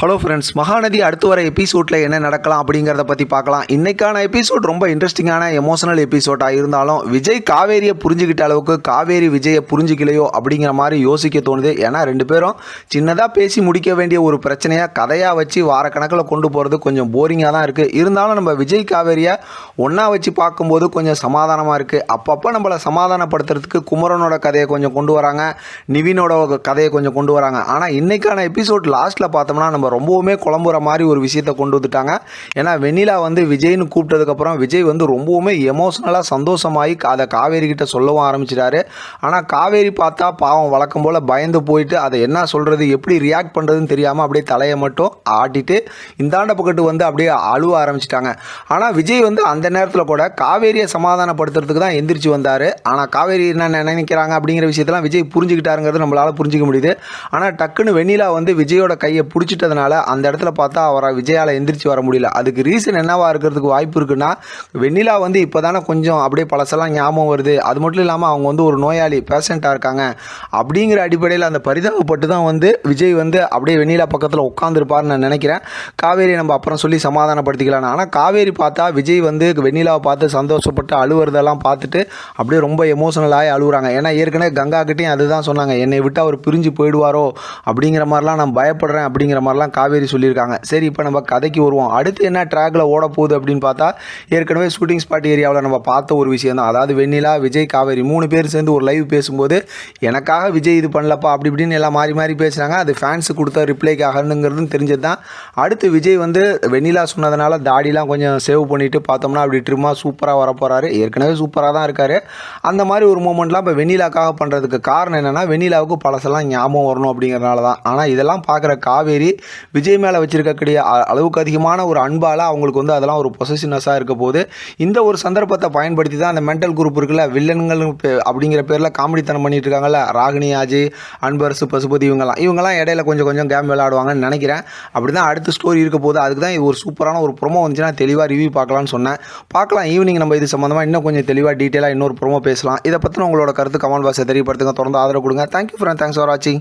Hello friends Mahanadi அடுத்து வர எபிசோடில் என்ன நடக்கலாம் அப்படிங்கிறத பற்றி பார்க்கலாம். இன்னைக்கான எபிசோட் ரொம்ப இன்ட்ரெஸ்டிங்கான எமோஷனல் எபிசோடாக இருந்தாலும் விஜய் காவேரியை புரிஞ்சுக்கிட்ட அளவுக்கு காவேரி விஜயை புரிஞ்சுக்கலையோ அப்படிங்கிற மாதிரி யோசிக்க தோணுது. ஏன்னா ரெண்டு பேரும் சின்னதாக பேசி முடிக்க வேண்டிய ஒரு பிரச்சனையாக கதையாக வச்சு வாரக்கணக்கில் கொண்டு போகிறது கொஞ்சம் போரிங்காக தான் இருக்குது இருந்தாலும் நம்ம விஜய் காவேரியை ஒன்றா வச்சு பார்க்கும்போது கொஞ்சம் சமாதானமாக இருக்குது அப்பப்போ நம்மளை சமாதானப்படுத்துறதுக்கு குமரனோட கதையை கொஞ்சம் கொண்டு வராங்க நிவினோட கதையை கொஞ்சம் கொண்டு வராங்க. ஆனால் இன்னைக்கான எபிசோட் லாஸ்ட்டில் பார்த்தோம்னா நம்ம ரொம்பவுமே குழம்புற மாதிரி ஒரு விஷயத்த கொண்டு வந்துட்டாங்க. ஏன்னா வெண்ணிலா வந்து விஜய்னு கூப்பிட்டதுக்கப்புறம் விஜய் வந்து ரொம்பவுமே எமோஷ்னலாக சந்தோஷமாகி அதை காவேரி கிட்ட சொல்லவும் ஆரம்பிச்சிட்டாரு. ஆனால் காவேரி பார்த்தா பாவம் வழக்கம் போல் பயந்து போயிட்டு அதை என்ன சொல்கிறது எப்படி ரியாக்ட் பண்ணுறதுன்னு தெரியாமல் அப்படியே தலையை மட்டும் ஆட்டிட்டு இந்தாண்ட பக்கத்து வந்து அப்படியே அழுவ ஆரம்பிச்சிட்டாங்க. ஆனால் விஜய் வந்து அந்த நேரத்தில் கூட காவேரியை சமாதானப்படுத்துறதுக்கு தான் எந்திரிச்சு வந்தார். ஆனால் காவேரி என்ன நினைக்கிறாங்க அப்படிங்கிற விஷயத்தெல்லாம் விஜய் புரிஞ்சுக்கிட்டாருங்கிறது நம்மளால் புரிஞ்சுக்க முடியுது. ஆனால் டக்குன்னு வெண்ணிலா வந்து விஜயோட கையை பிடிச்சிட்டதுனால அந்த இடத்துல பார்த்தா அவரை விஜயால் எந்திரிச்சு வர முடியல. அதுக்கு ரீசன் என்னவா இருக்கிறதுக்கு வாய்ப்பு இருக்குன்னா வெண்ணிலா வந்து இப்போ தானே கொஞ்சம் அப்படியே பழசெல்லாம் ஞாபகம் வருது. அது மட்டும் இல்லாமல் அவங்க வந்து ஒரு நோயாளி பேஷண்ட்டாக இருக்காங்க. அப்படிங்கிற அடிப்படையில் அந்த பரிதாபப்பட்டு தான் வந்து விஜய் வந்து அப்படியே வெண்ணிலா பக்கத்தில் உட்காந்துருப்பார்னு நான் நினைக்கிறேன். காவேரி நம்ம அப்புறம் சொல்லி சமாதானப்படுத்திக்கலாம் ஆனால் காவேரி பார்த்தா விஜய் வந்து வெண்ணிலாவை பார்த்து சந்தோஷப்பட்டு அழுவுறதெல்லாம் பார்த்துட்டு அப்படியே ரொம்ப எமோஷனலாகி அழுகுறாங்க ஏன்னா ஏற்கனவே கங்கா கிட்டேயும் அதுதான் சொன்னாங்க. என்னை விட்டு அவர் பிரிஞ்சு போயிடுவாரோ அப்படிங்கிற மாதிரிலாம் நான் பயப்படுறேன் அப்படிங்கிற மாதிரிலாம் காவேரி சொல்லியிருக்காங்க. சரி இப்போ நம்ம கதைக்கு வருவோம். அடுத்து என்ன ட்ராக்ல ஓட போகுது அப்படின்னு பார்த்தா ஏற்கனவே ஷூட்டிங் ஸ்பாட் ஏரியாவில் நம்ம பார்த்த ஒரு விஷயம் தான். அதாவது வெண்ணிலா விஜய் காவேரி மூணு பேர் சேர்ந்து ஒரு லைவ் பேசும்போது எனக்காக விஜய் இது பண்ணலப்பா அப்படி இப்படின்னு எல்லாம் மாறி மாறி பேசுகிறாங்க அது ஃபேன்ஸு கொடுத்த ரிப்ளைக்காகனுங்கிறதும் தெரிஞ்சது தான். அடுத்து விஜய் வந்து வெண்ணிலா சொன்னதுனால தாடிலாம் கொஞ்சம் சேவ் பண்ணிட்டு பார்த்தோம்னா அப்படி ட்ரிம்மாக சூப்பராக வரப்போகிறாரு ஏற்கனவே சூப்பராக தான் இருக்காரு. அந்த மாதிரி ஒரு மூமெண்ட்லாம் இப்போ வெண்ணிலாக்காக பண்ணுறதுக்கு காரணம் என்னென்னா வெண்ணிலாவுக்கு பழசெல்லாம் ஞாபகம் வரணும் அப்படிங்கிறனால தான். ஆனால் இதெல்லாம் பார்க்குற காவேரி விஜய் மேலே வச்சிருக்கக்கூடிய அளவுக்கு அதிகமான ஒரு அன்பால் அவங்களுக்கு வந்து அதெல்லாம் ஒரு பொசசிவ்னஸாக இருக்க போது இந்த ஒரு சந்தர்ப்பத்தை பயன்படுத்தி தான் அந்த மென்டல் குரூப் இருக்குல்ல வில்லன்கள் பே- அப்படிங்கிற பேரில் காமெடித்தனம் பண்ணிட்டு இருக்காங்கல்ல ராகினி ஆஜி அன்பரசு பசுபதி இவங்கெல்லாம். இவங்கெல்லாம் இடையில கொஞ்சம் கொஞ்சம் கேம் விளையாடுவாங்கன்னு நினைக்கிறேன். அப்படி தான் அடுத்த ஸ்டோரி இருக்க போது அதுக்கு தான் இது ஒரு சூப்பரான ஒரு ப்ரொமோ வந்துச்சுன்னா தெளிவாக ரிவ்யூ பார்க்கலாம்னு சொன்னேன். பார்க்கலாம் ஈவினிங் நம்ம இது சம்மந்தமாக இன்னும் கொஞ்சம் தெளிவாக டீட்டெயிலாக இன்னொரு ப்ரொமோ பேசலாம். இதை பற்றின உங்களோட கருத்து கமெண்ட் பாக்ஸை தெரியப்படுத்துங்க. தொடர்ந்து ஆதரவு கொடுங்க. தேங்க்யூ ஃப்ரெண்ட் தேங்க்ஸ் ஃபார் வாட்சிங்